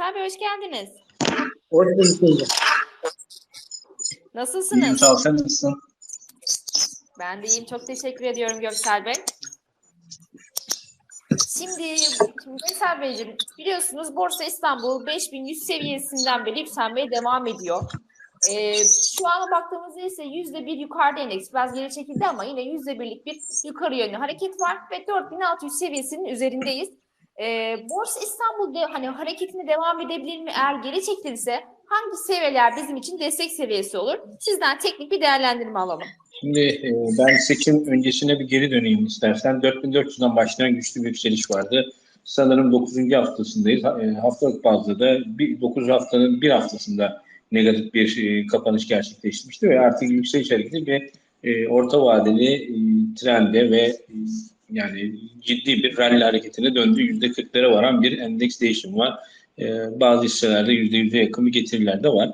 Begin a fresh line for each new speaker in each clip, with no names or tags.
Bey hoş geldiniz.
Hoş bulduk.
Nasılsınız?
Sağ ol, sen nasılsın?
Ben de iyiyim. Çok teşekkür ediyorum Göksel Bey. Şimdi, şimdi Göksel Beyciğim biliyorsunuz Borsa İstanbul 5100 seviyesinden beri yükselmeye devam ediyor. Ee, şu ana baktığımızda ise yüzde bir yukarıda endeks biraz geri çekildi ama yine yüzde birlik bir yukarı yönlü hareket var ve 4600 seviyesinin üzerindeyiz. Ee, Borsa İstanbul'da hani hareketine devam edebilir mi? Eğer geri çekilirse hangi seviyeler bizim için destek seviyesi olur? Sizden teknik bir değerlendirme alalım.
Şimdi e, ben seçim öncesine bir geri döneyim istersen. 4400'den başlayan güçlü bir yükseliş vardı. Sanırım 9. haftasındayız. Ha- e, Haftalık bazda da bir, 9 haftanın bir haftasında negatif bir e, kapanış gerçekleşmişti ve artık yükseliş hareketi ve e, orta vadeli e, trende ve e, yani ciddi bir rally hareketine döndü. %40'lara varan bir endeks değişimi var. E, bazı hisselerde %100'e yakın bir getiriler de var.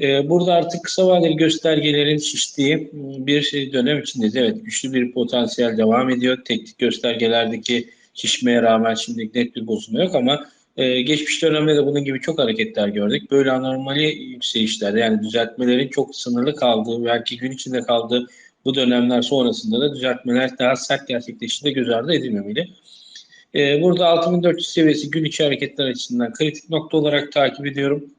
Ee, Burada artık kısa vadeli göstergelerin şiştiği bir dönem içindeyiz. Evet güçlü bir potansiyel devam ediyor. Teknik göstergelerdeki şişmeye rağmen şimdilik net bir bozulma yok ama e, geçmiş dönemde de bunun gibi çok hareketler gördük. Böyle anormali yükselişlerde yani düzeltmelerin çok sınırlı kaldığı belki gün içinde kaldığı bu dönemler sonrasında da düzeltmeler daha sert gerçekleştiğinde göz ardı edilmemeli. Ee, burada 6400 seviyesi gün içi hareketler açısından kritik nokta olarak takip ediyorum.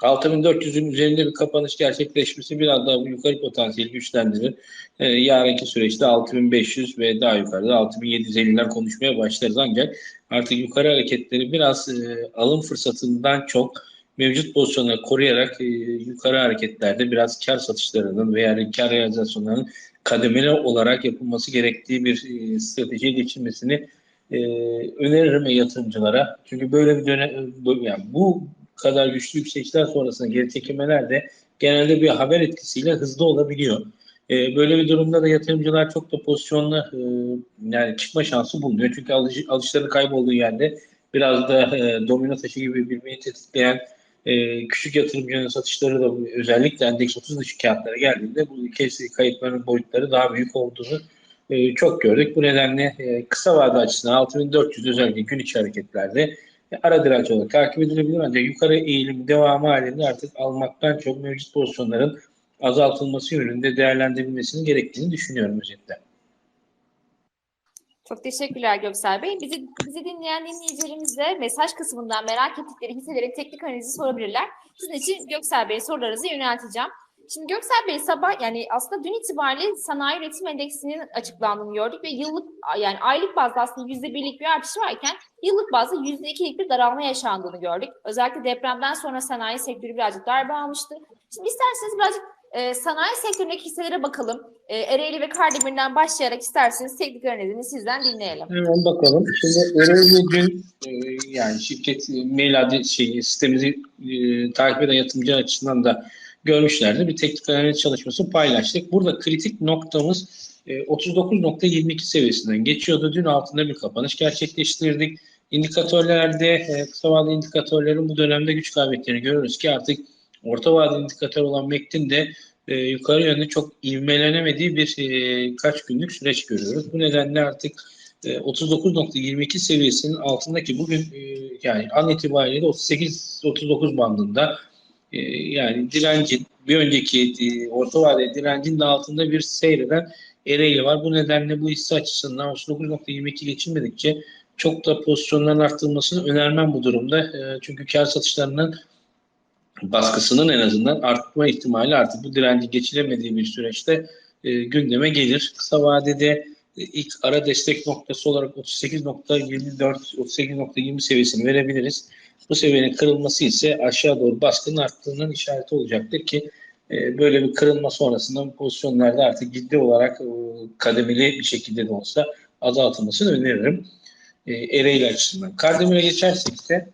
6400'ün üzerinde bir kapanış gerçekleşmesi biraz daha yukarı potansiyeli güçlendirir. Ee, yarınki süreçte 6500 ve daha yukarıda 6750'ler konuşmaya başlarız ancak artık yukarı hareketleri biraz e, alım fırsatından çok mevcut pozisyonları koruyarak e, yukarı hareketlerde biraz kar satışlarının veya kar realizasyonlarının kademeli olarak yapılması gerektiği bir e, stratejiye geçilmesini e, öneririm yatırımcılara. Çünkü böyle bir dönem yani bu kadar güçlü yükselişler sonrasında geri çekilmeler de genelde bir haber etkisiyle hızlı olabiliyor. E, böyle bir durumda da yatırımcılar çok da pozisyonla e, yani çıkma şansı bulunuyor. Çünkü alış, alışları kaybolduğu yerde biraz da e, domino taşı gibi birbirini tetikleyen e, küçük yatırımcının satışları da özellikle endeks 30 dışı kağıtlara geldiğinde bu kez kayıpların boyutları daha büyük olduğunu e, çok gördük. Bu nedenle e, kısa vade açısından 6400 özellikle gün içi hareketlerde ara direnç olarak takip edilebilir ancak yukarı eğilim devamı halinde artık almaktan çok mevcut pozisyonların azaltılması yönünde değerlendirilmesinin gerektiğini düşünüyorum özetle.
Çok teşekkürler Göksel Bey. Bizi, bizi dinleyen dinleyicilerimiz de mesaj kısmından merak ettikleri hisselerin teknik analizi sorabilirler. Sizin için Göksel Bey sorularınızı yönelteceğim. Şimdi Göksel Bey sabah yani aslında dün itibariyle sanayi üretim endeksinin açıklandığını gördük ve yıllık yani aylık bazda aslında yüzde birlik bir artış varken yıllık bazda yüzde ikilik bir daralma yaşandığını gördük. Özellikle depremden sonra sanayi sektörü birazcık darbe almıştı. Şimdi isterseniz birazcık e, sanayi sektöründeki hisselere bakalım. E, Ereğli ve Kardemir'den başlayarak isterseniz teknik analizini sizden dinleyelim.
Hemen bakalım. Şimdi Ereğli dün e, yani şirket e, mail adresi şey, sistemimizi e, takip eden yatırımcı açısından da görmüşlerdi. Bir teknik analiz çalışması paylaştık. Burada kritik noktamız e, 39.22 seviyesinden geçiyordu. Dün altında bir kapanış gerçekleştirdik. İndikatörlerde, e, kısa vadeli indikatörlerin bu dönemde güç kaybettiğini görüyoruz ki artık orta vadeli indikatör olan MEC'tin de e, yukarı yönde çok ivmelenemediği bir e, kaç günlük süreç görüyoruz. Bu nedenle artık e, 39.22 seviyesinin altındaki bugün e, yani an itibariyle 38-39 bandında e, yani direncin bir önceki e, orta vadeli direncin de altında bir seyreden Ereğli var. Bu nedenle bu hisse açısından 39.22 geçilmedikçe çok da pozisyonların arttırılmasını önermem bu durumda. E, çünkü kar satışlarının baskısının en azından artma ihtimali artık bu direnci geçilemediği bir süreçte e, gündeme gelir. Kısa vadede e, ilk ara destek noktası olarak 38.24 38.20 seviyesini verebiliriz. Bu seviyenin kırılması ise aşağı doğru baskının arttığının işareti olacaktır ki e, böyle bir kırılma sonrasında pozisyonlarda artık ciddi olarak e, kademeli bir şekilde de olsa azaltılmasını öneririm. E, Ereğli açısından. Kardemir'e geçersek ise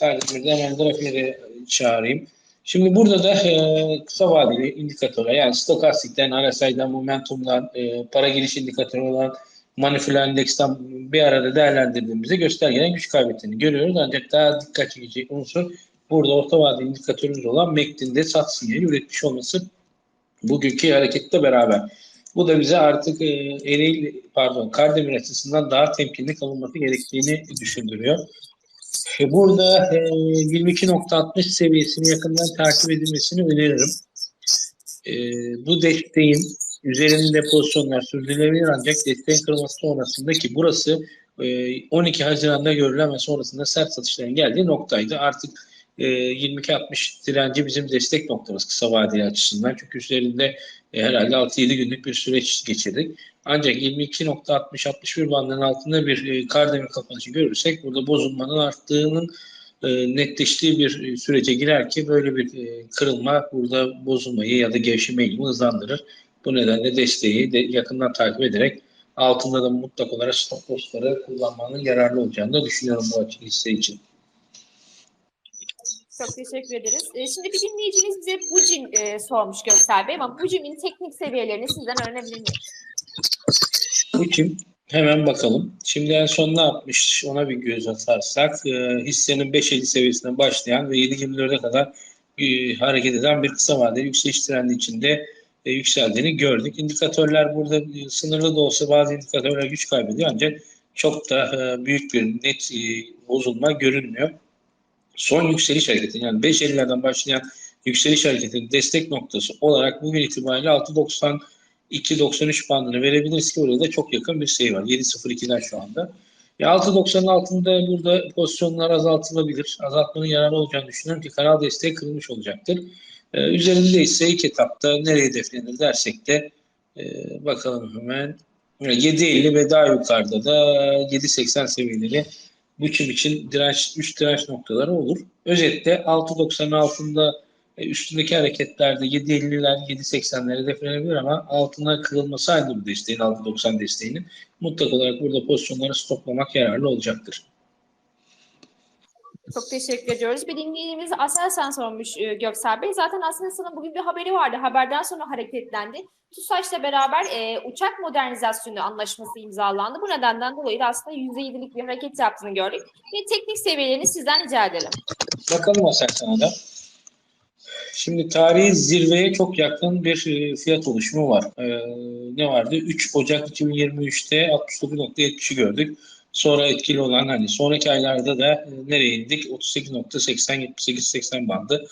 Kardemir'de hemen grafiğe çağırayım. Şimdi burada da e, kısa vadeli indikatörler yani stokastikten, RSI'den, momentumdan, e, para giriş indikatörü olan manipüler endeksten bir arada değerlendirdiğimizde göstergelerin güç kaybettiğini görüyoruz. Ancak daha dikkat çekici unsur burada orta vadeli indikatörümüz olan MACD'in de sat sinyali üretmiş olması bugünkü hareketle beraber. Bu da bize artık e, Ereğli, pardon Kardemir açısından daha temkinli kalınması gerektiğini düşündürüyor. E, Burada e, 22.60 seviyesini yakından takip edilmesini öneririm. E, bu desteğin üzerinde pozisyonlar sürdürülebilir ancak desteğin kırılması sonrasında ki burası e, 12 Haziran'da görülen ve sonrasında sert satışların geldiği noktaydı. Artık e, 22.60 direnci bizim destek noktamız kısa vadeli açısından. Çünkü üzerinde e, herhalde 6-7 günlük bir süreç geçirdik. Ancak 22.60-61 bandının altında bir e, kardemir kapanışı görürsek burada bozulmanın arttığının e, netleştiği bir e, sürece girer ki böyle bir kırılma burada bozulmayı ya da gevşeme eğilimi hızlandırır. Bu nedenle desteği de yakından takip ederek altında da mutlak olarak stop loss'ları kullanmanın yararlı olacağını da düşünüyorum bu açı hisse için.
Çok teşekkür ederiz. E, şimdi bir dinleyicimiz bize Bujin e, sormuş Göksel Bey ama Bujin'in teknik seviyelerini sizden öğrenebilir miyiz?
Bu kim? Hemen bakalım. Şimdi en son ne yapmış ona bir göz atarsak e, hissenin 5.50 seviyesinden başlayan ve 7.24'e kadar e, hareket eden bir kısa vadeli yükseliş trendi içinde e, yükseldiğini gördük. İndikatörler burada e, sınırlı da olsa bazı indikatörler güç kaybediyor ancak çok da e, büyük bir net e, bozulma görünmüyor. Son yükseliş hareketi yani 5.50'lerden başlayan yükseliş hareketinin destek noktası olarak bugün itibariyle 6.90 2.93 bandını verebiliriz ki oraya da çok yakın bir şey var. 7.02'den şu anda. Ya 6.90'ın altında burada pozisyonlar azaltılabilir. Azaltmanın yararlı olacağını düşünüyorum ki kanal desteği kırılmış olacaktır. Ee, üzerinde ise ilk etapta nereye hedeflenir dersek de e, bakalım hemen 7.50 ve daha yukarıda da 7.80 seviyeleri bu için direnç, 3 direnç noktaları olur. Özetle 6.90'ın altında e, üstündeki hareketlerde 7.50'ler 7.80'lere hedeflenebilir ama altına kırılması aynı bu desteğin 6.90 desteğinin mutlak olarak burada pozisyonları stoplamak yararlı olacaktır.
Çok teşekkür ediyoruz. Bir dinleyicimiz Aselsan sormuş e, Göksel Bey. Zaten Aselsan'ın bugün bir haberi vardı. Haberden sonra hareketlendi. TUSAŞ'la beraber e, uçak modernizasyonu anlaşması imzalandı. Bu nedenden dolayı da aslında %7'lik bir hareket yaptığını gördük. Ve teknik seviyelerini sizden rica edelim.
Bakalım Aselsan'a da. Şimdi tarihi zirveye çok yakın bir e, fiyat oluşumu var. Ee, ne vardı? 3 Ocak 2023'te 69.70'i gördük. Sonra etkili olan hani sonraki aylarda da e, nereye indik? 38.80 78-80 bandı.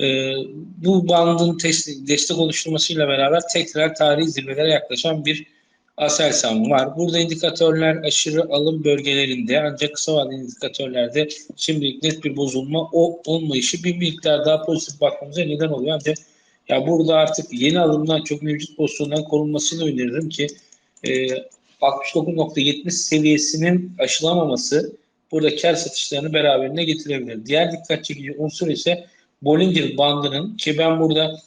Ee, bu bandın test, destek oluşturmasıyla beraber tekrar tarihi zirvelere yaklaşan bir Aselsan var. Burada indikatörler aşırı alım bölgelerinde ancak kısa vadeli indikatörlerde şimdilik net bir bozulma o olmayışı bir miktar daha pozitif bakmamıza neden oluyor. Ancak ya burada artık yeni alımdan çok mevcut pozisyondan korunmasını öneririm ki e, 69.70 seviyesinin aşılamaması burada kar satışlarını beraberine getirebilir. Diğer dikkat çekici unsur ise Bollinger bandının ki ben burada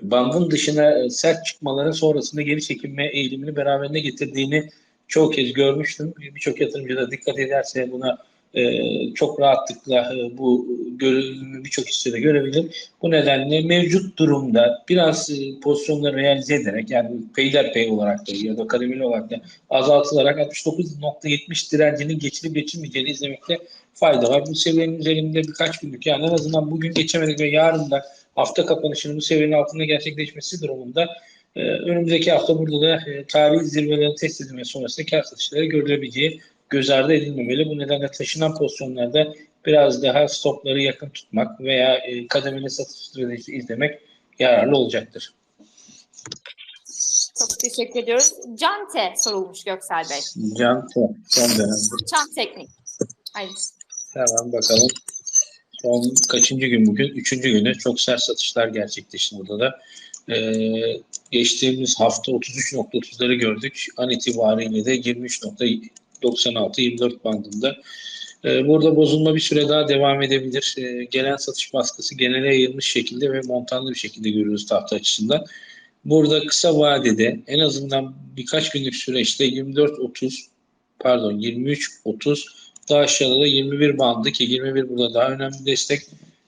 bandın dışına e, sert çıkmaların sonrasında geri çekilme eğilimini beraberinde getirdiğini çok kez görmüştüm. Birçok yatırımcı da dikkat ederse buna e, çok rahatlıkla e, bu görünümü birçok hissede görebilir. Bu nedenle mevcut durumda biraz e, pozisyonları realize ederek yani peyderpey olarak da ya da kademeli olarak da azaltılarak 69.70 direncinin geçilip geçilmeyeceğini izlemekte fayda var. Bu seviyenin üzerinde birkaç günlük yani en azından bugün geçemedik ve yarın da hafta kapanışının bu seviyenin altında gerçekleşmesi durumunda e, önümüzdeki hafta burada da e, tarihi zirvelerin test edilmesi sonrasında kar satışları görülebileceği göz ardı edilmemeli. Bu nedenle taşınan pozisyonlarda biraz daha stopları yakın tutmak veya e, kademeli satış stratejisi izlemek yararlı olacaktır.
Çok teşekkür ediyoruz. Cante sorulmuş Göksel Bey.
Cante, son dönemde.
Çan teknik. Hayır.
Hemen bakalım. Son kaçıncı gün bugün? Üçüncü günü çok sert satışlar gerçekleşti burada da. Ee, geçtiğimiz hafta 33.30'ları gördük. An itibariyle de 23.96-24 bandında. Ee, burada bozulma bir süre daha devam edebilir. Ee, gelen satış baskısı genele yayılmış şekilde ve montanlı bir şekilde görüyoruz tahta açısından. Burada kısa vadede en azından birkaç günlük süreçte 24-30 pardon 23-30 daha aşağıda da 21 bandı ki 21 burada daha önemli destek.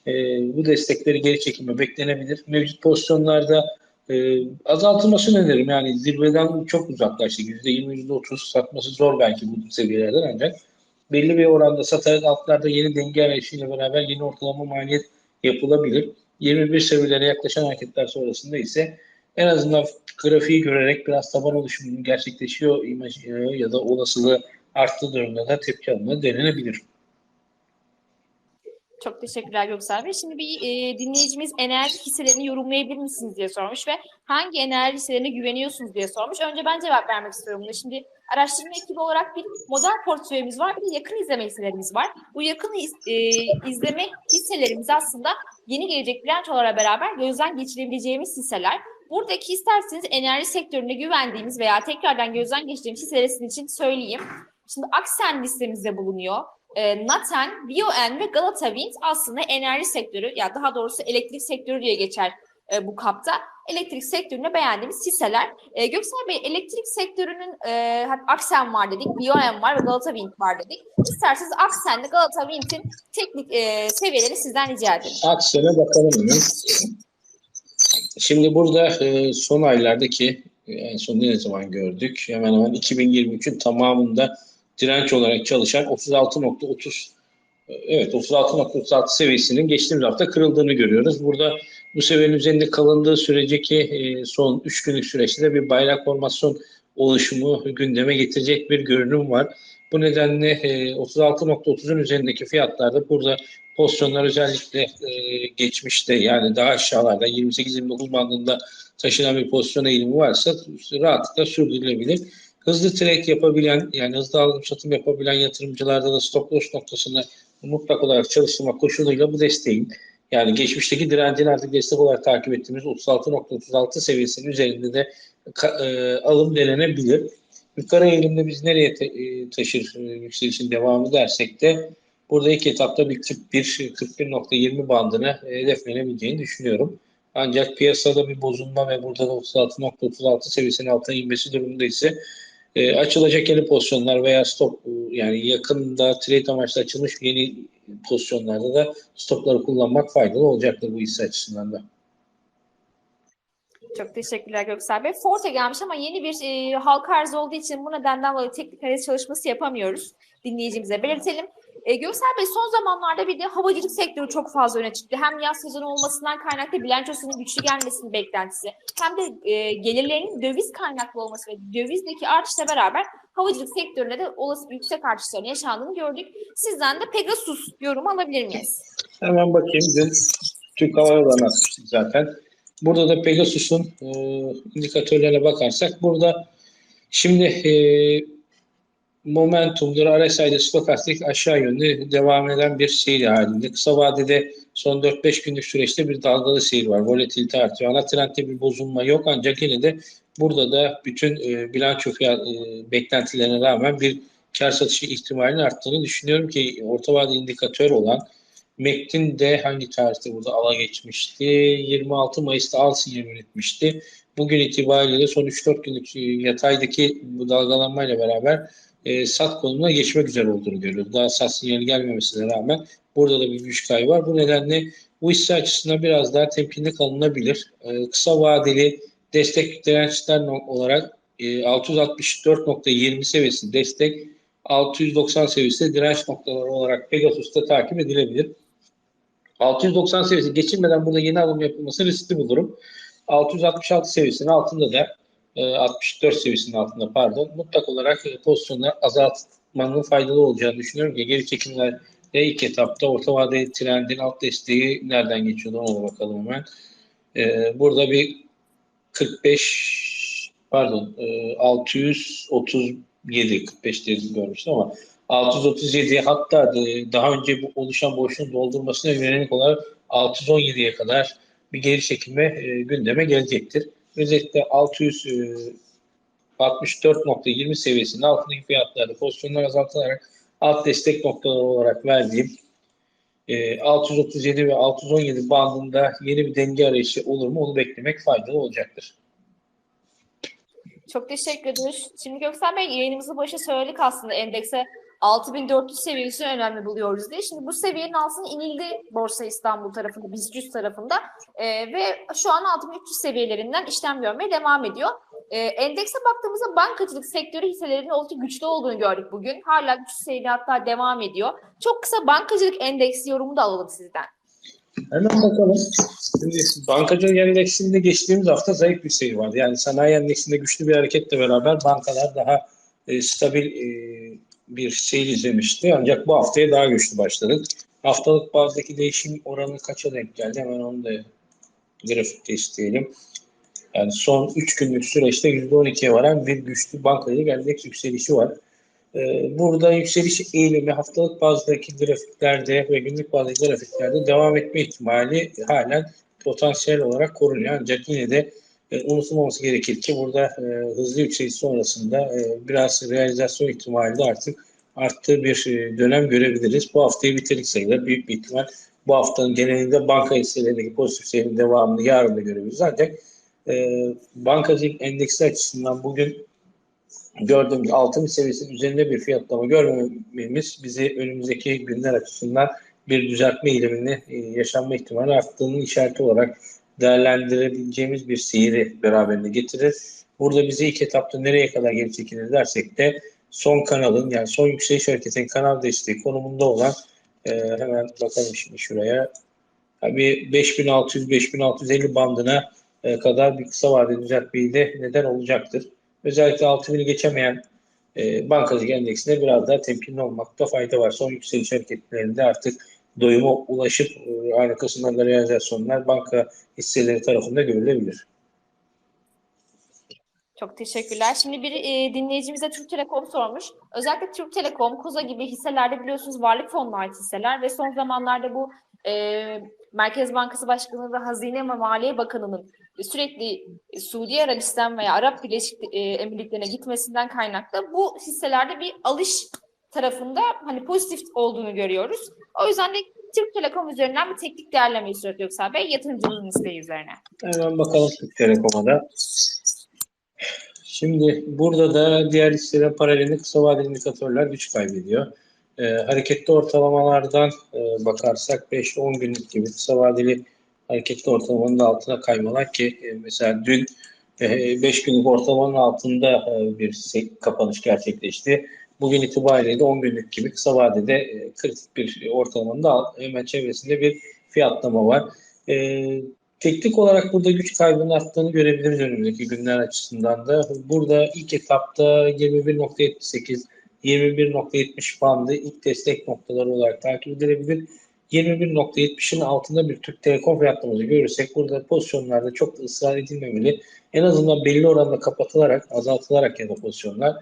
E, bu destekleri geri çekilme beklenebilir. Mevcut pozisyonlarda e, azaltılmasını öneririm. Yani zirveden çok uzaklaştık. %20, %30 satması zor belki bu seviyelerden ancak belli bir oranda satarak altlarda yeni denge arayışıyla beraber yeni ortalama maliyet yapılabilir. 21 seviyelere yaklaşan hareketler sonrasında ise en azından grafiği görerek biraz taban oluşumunun gerçekleşiyor imajı ya da olasılığı arttığı durumda da tepki alınma denenebilir.
Çok teşekkürler Göksel Bey. Şimdi bir e, dinleyicimiz enerji hisselerini yorumlayabilir misiniz diye sormuş ve hangi enerji hisselerine güveniyorsunuz diye sormuş. Önce ben cevap vermek istiyorum buna. Şimdi araştırma ekibi olarak bir model portföyümüz var, bir de yakın izleme hisselerimiz var. Bu yakın e, izleme hisselerimiz aslında yeni gelecek bilançolara beraber gözden geçirebileceğimiz hisseler. Buradaki isterseniz enerji sektörüne güvendiğimiz veya tekrardan gözden geçirdiğimiz hisseler için söyleyeyim. Şimdi Aksen listemizde bulunuyor. E, Naten, BioN ve Galata Wind aslında enerji sektörü ya daha doğrusu elektrik sektörü diye geçer e, bu kapta. Elektrik sektöründe beğendiğimiz hisseler. E, Göksel Bey elektrik sektörünün e, Aksen var dedik, BioN var ve Galata Wind var dedik. İsterseniz Aksen'le Galata Wind'in teknik e, seviyelerini sizden rica edelim.
Aksen'e bakalım. Şimdi burada e, son aylardaki e, en son ne zaman gördük? Hemen hemen 2023'ün tamamında direnç olarak çalışan 36.30 e, evet 36.36 seviyesinin geçtiğimiz hafta kırıldığını görüyoruz. Burada bu seviyenin üzerinde kalındığı süreceki e, son 3 günlük süreçte bir bayrak formasyon oluşumu gündeme getirecek bir görünüm var. Bu nedenle e, 36.30'un üzerindeki fiyatlarda burada pozisyonlar özellikle e, geçmişte yani daha aşağılarda 28-29 bandında taşınan bir pozisyon eğilimi varsa rahatlıkla sürdürülebilir. Hızlı trade yapabilen yani hızlı alım satım yapabilen yatırımcılarda da stop loss noktasını mutlak olarak çalıştırmak koşuluyla bu desteğin yani geçmişteki direncin artık destek olarak takip ettiğimiz 36.36 seviyesinin üzerinde de e, alım denenebilir. Yukarı eğilimde biz nereye te, e, taşır e, yükselişin devamı dersek de burada ilk etapta bir 41 41.20 bandına e, hedeflenebileceğini düşünüyorum. Ancak piyasada bir bozulma ve burada da 36.36 seviyesinin altına inmesi durumunda ise e, açılacak yeni pozisyonlar veya stop yani yakında trade amaçlı açılmış yeni pozisyonlarda da stopları kullanmak faydalı olacaktır bu hisse açısından da.
Çok teşekkürler Göksel Bey. Forte gelmiş ama yeni bir e, halka arz olduğu için bu nedenden dolayı teknik analiz çalışması yapamıyoruz. Dinleyicimize belirtelim. E, Göksel Bey son zamanlarda bir de havacılık sektörü çok fazla öne çıktı. Hem yaz sezonu olmasından kaynaklı bilançosunun güçlü gelmesinin beklentisi hem de e, gelirlerinin döviz kaynaklı olması ve dövizdeki artışla beraber havacılık sektöründe de olası yüksek artışların yaşandığını gördük. Sizden de Pegasus yorumu alabilir miyiz?
Hemen bakayım. Dün Türk Hava Yolları'na zaten. Burada da Pegasus'un e, indikatörlerine bakarsak burada şimdi e, momentumdur, RSI'de stokastik aşağı yönlü devam eden bir seyir halinde. Kısa vadede son 4-5 günlük süreçte bir dalgalı seyir var. Volatilite artıyor. Ana trendde bir bozulma yok ancak yine de burada da bütün e, bilanço fiyat, e, beklentilerine rağmen bir kar satışı ihtimalinin arttığını düşünüyorum ki orta vade indikatör olan Mektin de hangi tarihte burada ala geçmişti? 26 Mayıs'ta al sinyal üretmişti. Bugün itibariyle son 3-4 günlük yataydaki bu dalgalanmayla beraber e, sat konumuna geçmek üzere olduğunu görüyoruz. Daha sat sinyali gelmemesine rağmen burada da bir güç kaybı var. Bu nedenle bu hisse açısından biraz daha temkinli kalınabilir. E, kısa vadeli destek dirençler olarak e, 664.20 seviyesi destek 690 seviyesi direnç noktaları olarak Pegasus'ta takip edilebilir. 690 seviyesi geçilmeden burada yeni alım yapılması riskli bulurum. 666 seviyesinin altında da 64 seviyesinin altında pardon mutlak olarak pozisyonları azaltmanın faydalı olacağını düşünüyorum ki geri çekimlerde ilk etapta orta vadeli trendin alt desteği nereden geçiyordu ona bakalım hemen. Burada bir 45 pardon 637 45 diye görmüştüm ama 637'ye hatta daha önce bu oluşan boşluğun doldurmasına yönelik olarak 617'ye kadar bir geri çekilme e, gündeme gelecektir. Özellikle 664.20 seviyesinin altındaki fiyatlarda pozisyonlar azaltılarak alt destek noktaları olarak verdiğim e, 637 ve 617 bandında yeni bir denge arayışı olur mu onu beklemek faydalı olacaktır.
Çok teşekkür ederiz. Şimdi Göksel Bey yayınımızı başa söyledik aslında endekse 6400 seviyesini önemli buluyoruz diye. Şimdi bu seviyenin altına inildi Borsa İstanbul tarafında, BIST tarafında e, ve şu an 6300 seviyelerinden işlem görmeye devam ediyor. E, endekse baktığımızda bankacılık sektörü hisselerinin oldukça güçlü olduğunu gördük bugün. Hala güçlü seviyede hatta devam ediyor. Çok kısa bankacılık endeksi yorumu da alalım sizden.
Hemen bakalım. Şimdi bankacılık endeksinde geçtiğimiz hafta zayıf bir seyir vardı. Yani sanayi endeksinde güçlü bir hareketle beraber bankalar daha e, stabil e, bir seyir izlemişti. Ancak bu haftaya daha güçlü başladık. Haftalık bazdaki değişim oranı kaça denk geldi? Hemen onu da grafikte isteyelim. Yani son 3 günlük süreçte %12'ye varan bir güçlü bankacılık endeks yükselişi var. Ee, Burada yükseliş eğilimi haftalık bazdaki grafiklerde ve günlük bazdaki grafiklerde devam etme ihtimali halen potansiyel olarak korunuyor. Ancak yine de e, unutulmaması gerekir ki burada e, hızlı yükseliş sonrasında e, biraz realizasyon ihtimali de artık arttığı bir e, dönem görebiliriz. Bu haftayı bitirik sayılır. Büyük bir ihtimal bu haftanın genelinde banka hisselerindeki pozitif seyrin devamını yarın da görebiliriz. Ancak e, bankacılık endeksi açısından bugün gördüğümüz altın seviyesinin üzerinde bir fiyatlama görmememiz bizi önümüzdeki günler açısından bir düzeltme eğilimini e, yaşanma ihtimali arttığının işareti olarak değerlendirebileceğimiz bir seyri beraberinde getirir. Burada bizi ilk etapta nereye kadar geri çekilir dersek de son kanalın yani son yükseliş hareketinin kanal desteği konumunda olan e, hemen bakalım şimdi şuraya bir 5600-5650 bandına e, kadar bir kısa vadeli düzeltmeyi de neden olacaktır. Özellikle 6000'i geçemeyen e, bankacılık endeksinde biraz daha temkinli olmakta fayda var. Son yükseliş hareketlerinde artık doyuma ulaşıp e, arkasından da realizasyonlar banka hisseleri tarafında görülebilir.
Çok teşekkürler. Şimdi bir e, dinleyicimize Türk Telekom sormuş. Özellikle Türk Telekom, Koza gibi hisselerde biliyorsunuz varlık fonuna ait hisseler ve son zamanlarda bu e, Merkez Bankası Başkanı ve Hazine ve Maliye Bakanı'nın sürekli Suudi Arabistan veya Arap Birleşik e, Emirlikleri'ne gitmesinden kaynaklı bu hisselerde bir alış tarafında hani pozitif olduğunu görüyoruz. O yüzden de Türk Telekom üzerinden bir teknik değerleme istiyor Göksel Bey yatırımcının isteği üzerine.
Hemen bakalım Türk Telekom'a da. Şimdi burada da diğer listelerin paralelinde kısa vadeli indikatörler güç kaybediyor. E, hareketli ortalamalardan e, bakarsak 5-10 günlük gibi kısa vadeli hareketli ortalamanın da altına kaymalar ki e, mesela dün 5 günlük ortalamanın altında e, bir kapanış gerçekleşti. Bugün itibariyle de 10 günlük gibi kısa vadede e, kritik bir ortalamanın da hemen çevresinde bir fiyatlama var. E, teknik olarak burada güç kaybının arttığını görebiliriz önümüzdeki günler açısından da. Burada ilk etapta 21.78 21.70 bandı ilk destek noktaları olarak takip edilebilir. 21.70'in altında bir Türk Telekom fiyatlaması görürsek burada pozisyonlarda çok da ısrar edilmemeli. En azından belli oranda kapatılarak, azaltılarak ya da pozisyonlar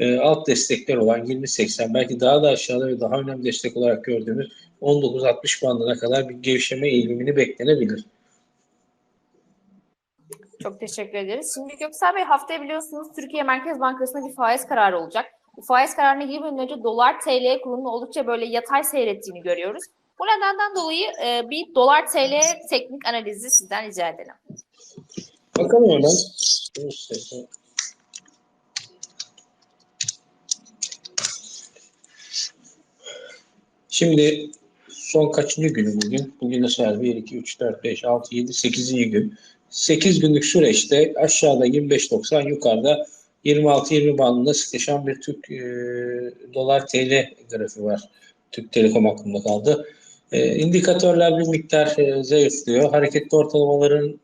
e, alt destekler olan 20.80 belki daha da aşağıda ve daha önemli destek olarak gördüğümüz 19.60 bandına kadar bir gevşeme eğilimini beklenebilir.
Çok teşekkür ederiz. Şimdi Göksel Bey haftaya biliyorsunuz Türkiye Merkez Bankası'nda bir faiz kararı olacak. Bu faiz kararına girmeden önce dolar TL kurunun oldukça böyle yatay seyrettiğini görüyoruz. Bu nedenden dolayı e, bir dolar TL teknik analizi sizden rica edelim.
Bakalım hemen. Şimdi son kaçıncı günü bugün? Bugün de saat 1, 2, 3, 4, 5, 6, 7, 8. gün. 8 günlük süreçte aşağıda 25.90 yukarıda 26-20 bandında sıkışan bir Türk e, dolar TL grafiği var. Türk Telekom aklımda kaldı. E, indikatörler bir miktar e, zayıflıyor. Hareketli ortalamaların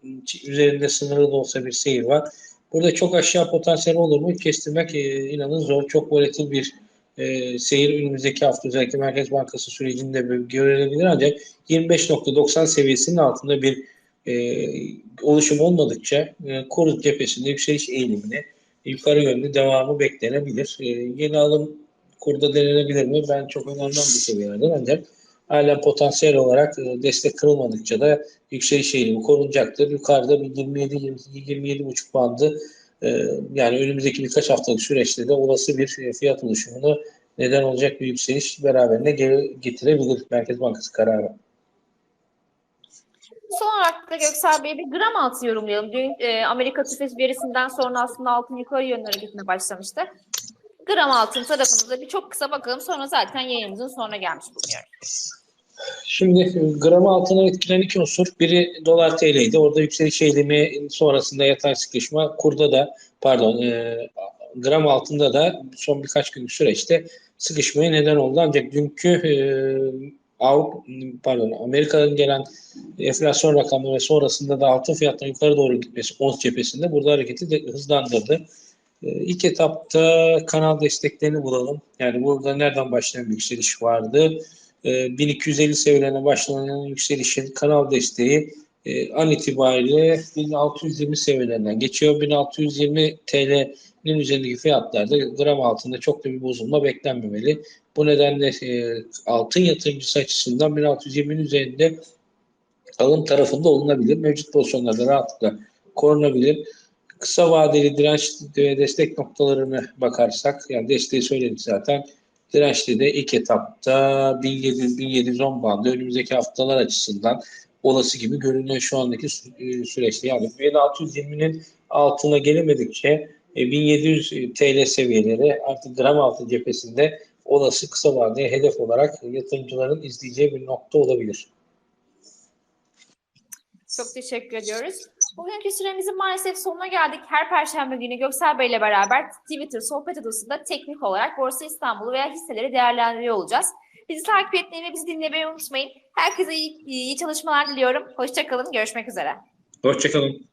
üzerinde sınırlı da olsa bir seyir var. Burada çok aşağı potansiyel olur mu? Kestirmek e, inanın zor. Çok volatil bir e, seyir önümüzdeki hafta özellikle Merkez Bankası sürecinde görülebilir ancak 25.90 seviyesinin altında bir e, oluşum olmadıkça e, korut cephesinde yükseliş eğilimine yukarı yönlü devamı beklenebilir. E, yeni alım kurda denenebilir mi? Ben çok önemli bir seviyelerden ancak hala potansiyel olarak e, destek kırılmadıkça da yükseliş eğilimi korunacaktır. Yukarıda bir 27-27,5 bandı e, yani önümüzdeki birkaç haftalık süreçte de olası bir e, fiyat oluşumunu neden olacak bir yükseliş beraberinde getirebilir Merkez Bankası kararı.
Son olarak da Göksel Bey bir gram altın yorumlayalım. Dün e, Amerika tüfek verisinden sonra aslında altın yukarı yönlere gitmeye başlamıştı. Gram altın tarafımızda bir çok kısa bakalım. Sonra zaten yayınımızın sonuna gelmiş bulunuyor.
Şimdi gram altına etkilen iki unsur. Biri dolar TL'ydi. Orada yükseliş eğilimi sonrasında yatay sıkışma. Kurda da pardon e, gram altında da son birkaç günlük süreçte sıkışmaya neden oldu. Ancak dünkü e, pardon Amerika'dan gelen enflasyon rakamları ve sonrasında da altın fiyatlarının yukarı doğru gitmesi ons cephesinde burada hareketi de hızlandırdı. E, ilk etapta kanal desteklerini bulalım. Yani burada nereden başlayan bir yükseliş vardı? E, 1250 seviyelerine başlanan yükselişin kanal desteği e, an itibariyle 1620 seviyelerinden geçiyor. 1620 TL'nin üzerindeki fiyatlarda gram altında çok da bir bozulma beklenmemeli. Bu nedenle e, altın yatırımcısı açısından 1620'nin üzerinde alım tarafında olunabilir. Mevcut pozisyonlarda rahatlıkla korunabilir. Kısa vadeli direnç ve destek noktalarını bakarsak, yani desteği söyledik zaten. Dirençli de ilk etapta 1700-1710 bandı önümüzdeki haftalar açısından olası gibi görünüyor şu andaki e, süreçte. Yani 1620'nin altına gelemedikçe e, 1700 TL seviyeleri artık gram altın cephesinde olası kısa vadeli hedef olarak yatırımcıların izleyeceği bir nokta olabilir.
Çok teşekkür ediyoruz. Bugünkü süremizin maalesef sonuna geldik. Her perşembe günü Göksel Bey ile beraber Twitter sohbet odasında teknik olarak Borsa İstanbul'u veya hisseleri değerlendiriyor olacağız. Bizi takip etmeyi ve bizi dinlemeyi unutmayın. Herkese iyi, iyi çalışmalar diliyorum. Hoşçakalın. Görüşmek üzere.
Hoşçakalın.